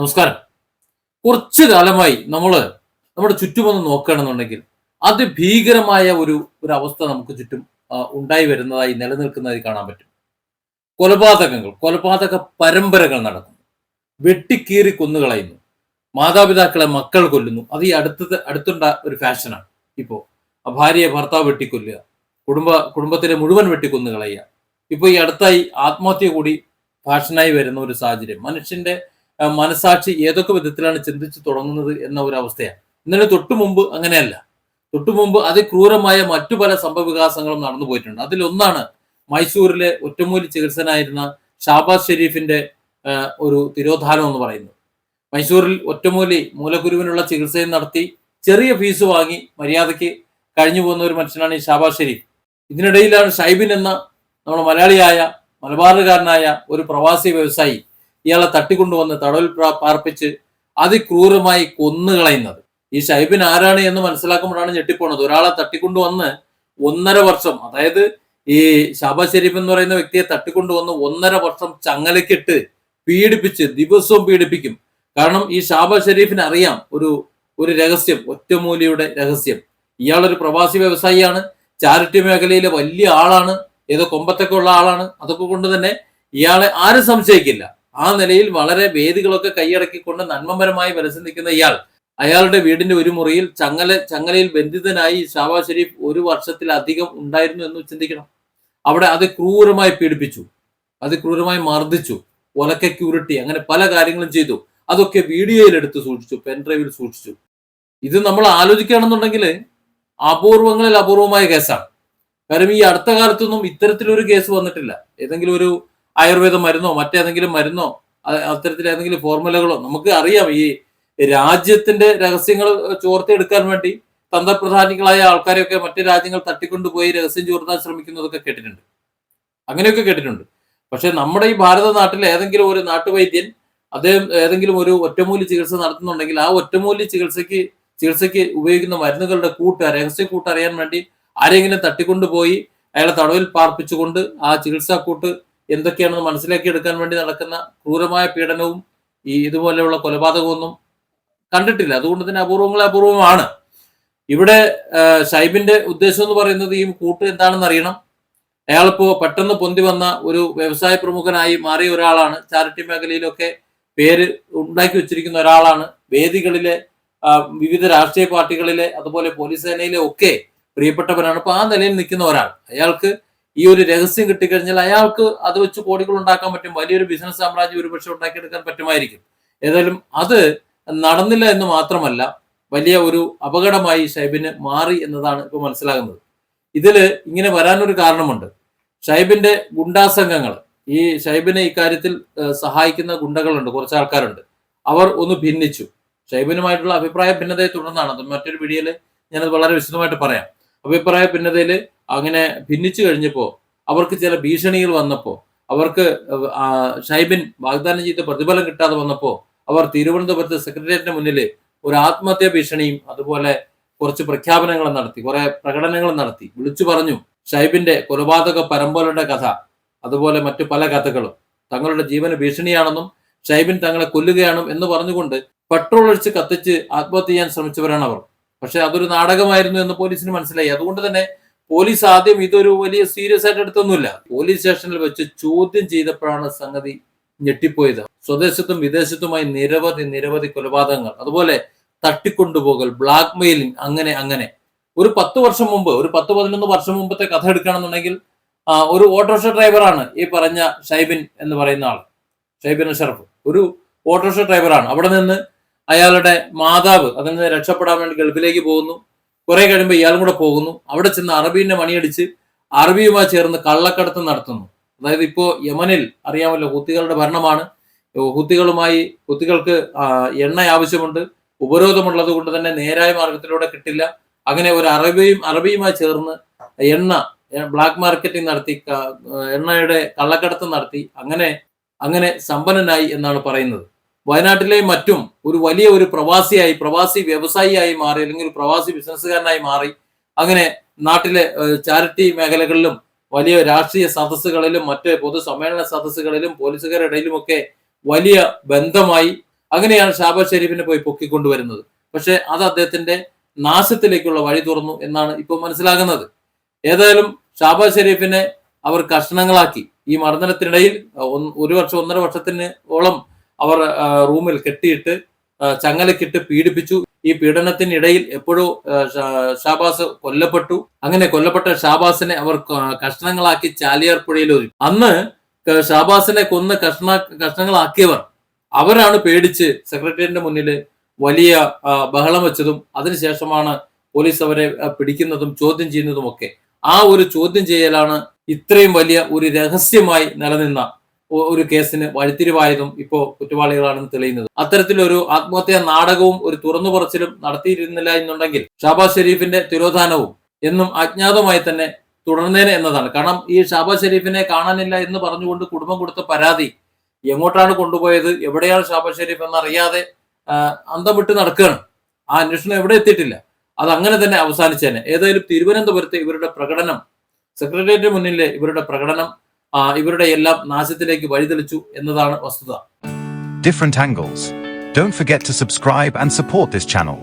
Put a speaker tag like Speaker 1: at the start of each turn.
Speaker 1: നമസ്കാരം. കുറച്ചു കാലമായി നമ്മൾ നമ്മുടെ ചുറ്റുമൊന്ന് നോക്കുകയാണെന്നുണ്ടെങ്കിൽ അതിഭീകരമായ ഒരു ഒരു അവസ്ഥ നമുക്ക് ചുറ്റും ഉണ്ടായി വരുന്നതായി നിലനിൽക്കുന്നതായി കാണാൻ പറ്റും. കൊലപാതകങ്ങൾ കൊലപാതക പരമ്പരകൾ നടക്കുന്നു. വെട്ടിക്കീറി കൊന്നുകളയുന്നു. മാതാപിതാക്കളെ മക്കൾ കൊല്ലുന്നു. അത് ഈ അടുത്തത് അടുത്തുണ്ട ഒരു ഫാഷനാണ്. ഇപ്പോ ആ ഭാര്യയെ ഭർത്താവ് വെട്ടിക്കൊല്ലുക കുടുംബ കുടുംബത്തിലെ മുഴുവൻ വെട്ടിക്കൊന്നു കളയുക ഇപ്പൊ ഈ അടുത്തായി ആത്മഹത്യ കൂടി ഫാഷനായി വരുന്ന ഒരു സാഹചര്യം. മനുഷ്യന്റെ മനസാക്ഷി ഏതൊക്കെ വിധത്തിലാണ് ചിന്തിച്ചു തുടങ്ങുന്നത് എന്ന ഒരു അവസ്ഥയാണ്. ഇന്നലെ തൊട്ടു മുമ്പ് അങ്ങനെയല്ല. തൊട്ടു മുമ്പ് അതിക്രൂരമായ മറ്റു പല സംഭവവികാസങ്ങളും നടന്നു പോയിട്ടുണ്ട്. അതിലൊന്നാണ് മൈസൂരിലെ ഒറ്റമൂലി ചികിത്സനായിരുന്ന ഷാബാസ് ഷെരീഫിന്റെ ഒരു തിരോധാനം എന്ന് പറയുന്നത്. മൈസൂരിൽ ഒറ്റമൂലി മൂലഗുരുവിനുള്ള ചികിത്സയും നടത്തി ചെറിയ ഫീസ് വാങ്ങി മര്യാദയ്ക്ക് കഴിഞ്ഞു പോകുന്ന ഒരു മനുഷ്യനാണ് ഈ ഷാബാസ് ഷെരീഫ്. ഇതിനിടയിലാണ് ഷൈബിൻ എന്ന നമ്മുടെ മലയാളിയായ മലബാറുകാരനായ ഒരു പ്രവാസി വ്യവസായി ഇയാളെ തട്ടിക്കൊണ്ടുവന്ന് തടവിൽ പാർപ്പിച്ച് അതിക്രൂരമായി കൊന്നുകളയുന്നത്. ഈ ഷൈബിൻ ആരാണ് എന്ന് മനസ്സിലാക്കുമ്പോഴാണ് ഞെട്ടിപ്പോണത്. ഒരാളെ തട്ടിക്കൊണ്ടുവന്ന് ഒന്നര വർഷം അതായത് ഈ ഷാബാസ് ഷെരീഫ് എന്ന് പറയുന്ന വ്യക്തിയെ തട്ടിക്കൊണ്ടുവന്ന് ഒന്നര വർഷം ചങ്ങലക്കിട്ട് പീഡിപ്പിച്ച് ദിവസവും പീഡിപ്പിക്കും. കാരണം ഈ ഷാബാസ് ഷെരീഫിന് അറിയാം ഒരു ഒരു രഹസ്യം ഒറ്റമൂലിയുടെ രഹസ്യം. ഇയാളൊരു പ്രവാസി വ്യവസായിയാണ് ചാരിറ്റി മേഖലയിലെ വലിയ ആളാണ് ഏതോ കൊമ്പത്തൊക്കെ ഉള്ള ആളാണ്. അതൊക്കെ കൊണ്ട് തന്നെ ഇയാളെ ആരും സംശയിക്കില്ല. ആ നിലയിൽ വളരെ വേദികളൊക്കെ കൈയടക്കിക്കൊണ്ട് നന്മപരമായി വിലസം നിൽക്കുന്ന ഇയാൾ അയാളുടെ വീടിന്റെ ഒരു മുറിയിൽ ചങ്ങല ചങ്ങലയിൽ ബന്ധിതനായി ഷാബാസ് ഷെരീഫ് ഒരു വർഷത്തിലധികം ഉണ്ടായിരുന്നു എന്ന് ചിന്തിക്കണം. അവിടെ അത് ക്രൂരമായി പീഡിപ്പിച്ചു അത് ക്രൂരമായി മർദ്ദിച്ചു ഒലക്കയ്ക്ക് ഉരുട്ടി അങ്ങനെ പല കാര്യങ്ങളും ചെയ്തു. അതൊക്കെ വീഡിയോയിൽ എടുത്ത് സൂക്ഷിച്ചു പെൻഡ്രൈവിൽ സൂക്ഷിച്ചു. ഇത് നമ്മൾ ആലോചിക്കുകയാണെന്നുണ്ടെങ്കിൽ അപൂർവങ്ങളിൽ അപൂർവമായ കേസാണ്. കാരണം ഈ അടുത്ത കാലത്തൊന്നും ഇത്തരത്തിലൊരു കേസ് വന്നിട്ടില്ല. ഏതെങ്കിലും ഒരു ആയുർവേദ മരുന്നോ മറ്റേതെങ്കിലും മരുന്നോ അത്തരത്തിൽ ഏതെങ്കിലും ഫോർമുലകളോ നമുക്ക് അറിയാം. ഈ രാജ്യത്തിന്റെ രഹസ്യങ്ങൾ ചോർത്തിയെടുക്കാൻ വേണ്ടി തന്ത്രപ്രധാനികളായ ആൾക്കാരെയൊക്കെ മറ്റു രാജ്യങ്ങൾ തട്ടിക്കൊണ്ടുപോയി രഹസ്യം ചോർത്താൻ ശ്രമിക്കുന്നതൊക്കെ കേട്ടിട്ടുണ്ട്. അങ്ങനെയൊക്കെ കേട്ടിട്ടുണ്ട്. പക്ഷെ നമ്മുടെ ഈ ഭാരത നാട്ടിൽ ഏതെങ്കിലും ഒരു നാട്ടുവൈദ്യൻ അദ്ദേഹം ഏതെങ്കിലും ഒരു ഒറ്റമൂലി ചികിത്സ നടത്തുന്നുണ്ടെങ്കിൽ ആ ഒറ്റമൂലി ചികിത്സയ്ക്ക് ചികിത്സയ്ക്ക് ഉപയോഗിക്കുന്ന മരുന്നുകളുടെ കൂട്ട് രഹസ്യ കൂട്ട് അറിയാൻ വേണ്ടി ആരെങ്കിലും തട്ടിക്കൊണ്ടുപോയി അയാളെ തടവിൽ പാർപ്പിച്ചുകൊണ്ട് ആ ചികിത്സാ കൂട്ട് എന്തൊക്കെയാണെന്ന് മനസ്സിലാക്കി എടുക്കാൻ വേണ്ടി നടക്കുന്ന ക്രൂരമായ പീഡനവും ഈ ഇതുപോലെയുള്ള കൊലപാതകമൊന്നും കണ്ടിട്ടില്ല. അതുകൊണ്ട് തന്നെ അപൂർവങ്ങളെ അപൂർവമാണ്. ഇവിടെ ഷൈബിന്റെ ഉദ്ദേശം എന്ന് പറയുന്നത് ഈ കൂട്ട് എന്താണെന്ന് അറിയണം. അയാളിപ്പോ പെട്ടെന്ന് പൊന്തി വന്ന ഒരു വ്യവസായ പ്രമുഖനായി മാറിയ ഒരാളാണ്. ചാരിറ്റി മേഖലയിലൊക്കെ പേര് ഉണ്ടാക്കി വെച്ചിരിക്കുന്ന ഒരാളാണ്. വേദികളിലെ വിവിധ രാഷ്ട്രീയ പാർട്ടികളിലെ അതുപോലെ പോലീസ് സേനയിലെ ഒക്കെ പ്രിയപ്പെട്ടവനാണ്. അപ്പൊ ആ നിലയിൽ നിൽക്കുന്ന ഒരാൾ. അയാൾക്ക് ഈ ഒരു രഹസ്യം കിട്ടിക്കഴിഞ്ഞാൽ അയാൾക്ക് അത് വെച്ച് കോടികൾ ഉണ്ടാക്കാൻ പറ്റും. വലിയൊരു ബിസിനസ് സാമ്രാജ്യം ഒരുപക്ഷെ ഉണ്ടാക്കിയെടുക്കാൻ പറ്റുമായിരിക്കും. ഏതായാലും അത് നടന്നില്ല എന്ന് മാത്രമല്ല വലിയ ഒരു അപകടമായി ഷൈബിന് മാറി എന്നതാണ് ഇപ്പോൾ മനസ്സിലാകുന്നത്. ഇതിൽ ഇങ്ങനെ വരാനൊരു കാരണമുണ്ട്. ഷൈബിന്റെ ഗുണ്ടാസംഘങ്ങൾ ഈ ഷൈബിനെ ഇക്കാര്യത്തിൽ സഹായിക്കുന്ന ഗുണ്ടകളുണ്ട് കുറച്ച് ആൾക്കാരുണ്ട്. അവർ ഒന്ന് ഭിന്നിച്ചു. ഷൈബിനുമായിട്ടുള്ള അഭിപ്രായ ഭിന്നതയെ തുടർന്നാണ്. മറ്റൊരു വീഡിയോയിൽ ഞാനത് വളരെ വിശദമായിട്ട് പറയാം. അഭിപ്രായ ഭിന്നതയിൽ അങ്ങനെ ഭിന്നിച്ചു കഴിഞ്ഞപ്പോൾ അവർക്ക് ചില ഭീഷണികൾ വന്നപ്പോൾ അവർക്ക് ഷൈബിൻ വാഗ്ദാനം ചെയ്ത പ്രതിഫലം കിട്ടാതെ വന്നപ്പോൾ അവർ തിരുവനന്തപുരത്ത് സെക്രട്ടേറിയറ്റിന് മുന്നിൽ ഒരു ആത്മഹത്യാ ഭീഷണിയും അതുപോലെ കുറച്ച് പ്രഖ്യാപനങ്ങൾ നടത്തി കുറെ പ്രകടനങ്ങൾ നടത്തി. വിളിച്ചു പറഞ്ഞു ഷൈബിന്റെ കൊലപാതക പരമ്പരയുടെ കഥ അതുപോലെ മറ്റു പല കഥകളും. തങ്ങളുടെ ജീവന് ഭീഷണിയാണെന്നും ഷൈബിൻ തങ്ങളെ കൊല്ലുകയാണെന്നും എന്ന് പറഞ്ഞുകൊണ്ട് പെട്രോൾ ഒഴിച്ച് കത്തിച്ച് ആത്മഹത്യ ചെയ്യാൻ ശ്രമിച്ചവരാണ് അവർ പക്ഷെ അതൊരു നാടകമായിരുന്നു എന്ന് പോലീസിന് മനസ്സിലായി. അതുകൊണ്ട് തന്നെ പോലീസ് ആദ്യം ഇതൊരു വലിയ സീരിയസ് ആയിട്ട് എടുത്തൊന്നുമില്ല. പോലീസ് സ്റ്റേഷനിൽ വെച്ച് ചോദ്യം ചെയ്തപ്പോഴാണ് സംഗതി ഞെട്ടിപ്പോയത്. സ്വദേശത്തും വിദേശത്തുമായി നിരവധി നിരവധി കൊലപാതകങ്ങൾ. അതുപോലെ തട്ടിക്കൊണ്ടുപോകൽ ബ്ലാക്ക് മെയിലിംഗ് അങ്ങനെ അങ്ങനെ. ഒരു പത്ത് വർഷം മുമ്പ് ഒരു പത്ത് പതിനൊന്ന് വർഷം മുമ്പത്തെ കഥ എടുക്കുകയാണെന്നുണ്ടെങ്കിൽ ഒരു ഓട്ടോറിക്ഷ ഡ്രൈവറാണ് ഈ പറഞ്ഞ ഷൈബിൻ എന്ന് പറയുന്ന ആൾ ഷൈബിൻ അഷറഫ്. ഒരു ഓട്ടോറിക്ഷ ഡ്രൈവറാണ്. അവിടെ നിന്ന് അയാളുടെ മാതാവ് അതിൽ നിന്ന് രക്ഷപ്പെടാൻ വേണ്ടി ഗൾഫിലേക്ക് പോകുന്നു. കുറെ കഴിയുമ്പോൾ ഇയാളും കൂടെ പോകുന്നു. അവിടെ ചെന്ന് അറബീനെ മണിയടിച്ച് അറബിയുമായി ചേർന്ന് കള്ളക്കടത്ത് നടത്തുന്നു. അതായത് ഇപ്പോ യമനിൽ അറിയാമല്ലോ ഹുത്തികളുടെ ഭരണമാണ്. ഹുത്തികളുമായി ഹുത്തികൾക്ക് ആ, എണ്ണ ആവശ്യമുണ്ട്. ഉപരോധമുള്ളത് കൊണ്ട് തന്നെ നേരായ മാർഗത്തിലൂടെ കിട്ടില്ല. അങ്ങനെ ഒരു അറബിയും അറബിയുമായി ചേർന്ന് എണ്ണ ബ്ലാക്ക് മാർക്കറ്റിംഗ് നടത്തി എണ്ണയുടെ കള്ളക്കടത്ത് നടത്തി അങ്ങനെ അങ്ങനെ സമ്പന്നനായി എന്നാണ് പറയുന്നത്. വയനാട്ടിലെയും മറ്റും ഒരു വലിയ ഒരു പ്രവാസിയായി പ്രവാസി വ്യവസായിയായി മാറി അല്ലെങ്കിൽ പ്രവാസി ബിസിനസ്സുകാരനായി മാറി അങ്ങനെ നാട്ടിലെ ചാരിറ്റി മേഖലകളിലും വലിയ രാഷ്ട്രീയ സദസ്സുകളിലും മറ്റ് പൊതുസമ്മേളന സദസ്സുകളിലും പോലീസുകാരുടെ ഇടയിലുമൊക്കെ വലിയ ബന്ധമായി അങ്ങനെയാണ് ഷാബാസ് ഷെരീഫിനെ പോയി പൊക്കിക്കൊണ്ടുവരുന്നത്. പക്ഷെ അത് അദ്ദേഹത്തിന്റെ നാശത്തിലേക്കുള്ള വഴി തുറന്നു എന്നാണ് ഇപ്പോൾ മനസ്സിലാകുന്നത്. ഏതായാലും ഷാബാസ് ഷെരീഫിനെ അവർ കഷ്ണങ്ങളാക്കി ഈ മർദ്ദനത്തിനിടയിൽ ഒരു വർഷം ഒന്നര വർഷത്തിന് ഓളം അവർ റൂമിൽ കെട്ടിയിട്ട് ചങ്ങലക്കിട്ട് പീഡിപ്പിച്ചു. ഈ പീഡനത്തിനിടയിൽ എപ്പോഴോ ഷാബാസ് കൊല്ലപ്പെട്ടു. അങ്ങനെ കൊല്ലപ്പെട്ട ഷാബാസിനെ അവർ കഷ്ണങ്ങളാക്കി ചാലിയാർ പുഴയിൽ ഒതുക്കി. അന്ന് ഷാബാസിനെ കൊന്ന് കഷ്ണ കഷ്ണങ്ങളാക്കിയവർ അവരാണ് പേടിച്ച് സെക്രട്ടേറിയറ്റിന്റെ മുന്നിൽ വലിയ ബഹളം വെച്ചതും അതിനുശേഷമാണ് പോലീസ് അവരെ പിടിക്കുന്നതും ചോദ്യം ചെയ്യുന്നതും ഒക്കെ ആ ഒരു ചോദ്യം ചെയ്യലാണ് ഇത്രയും വലിയ ഒരു രഹസ്യമായി നിലനിന്ന ഒരു കേസിന് വഴിത്തിരിവായതും ഇപ്പോ കുറ്റവാളികളാണെന്ന് തെളിയുന്നത്. അത്തരത്തിലൊരു ആത്മഹത്യാ നാടകവും ഒരു തുറന്നു പറച്ചിലും നടത്തിയിരുന്നില്ല എന്നുണ്ടെങ്കിൽ ഷാബാസ് ഷെരീഫിന്റെ തിരോധാനവും എന്നും അജ്ഞാതമായി തന്നെ തുടർന്നേനെ എന്നതാണ്. കാരണം ഈ ഷാബാസ് ഷെരീഫിനെ കാണാനില്ല എന്ന് പറഞ്ഞുകൊണ്ട് കുടുംബം കൊടുത്ത പരാതി എങ്ങോട്ടാണ് കൊണ്ടുപോയത്? എവിടെയാണ് ഷാബാസ് ഷെരീഫ് എന്നറിയാതെ അന്തം വിട്ട് നടക്കുകയാണ് ആ അന്വേഷണം എവിടെ എത്തിയിട്ടില്ല? അത് അങ്ങനെ തന്നെ അവസാനിച്ചേനെ. ഏതായാലും തിരുവനന്തപുരത്തെ ഇവരുടെ പ്രകടനം സെക്രട്ടേറിയറ്റ് മുന്നിലെ ഇവരുടെ പ്രകടനം ഇവരുടെ എല്ലാം നാശത്തിലേക്ക് വഴിതെളിച്ചു എന്നതാണ് വസ്തുത
Speaker 2: different angles. Don't forget to subscribe and support this channel.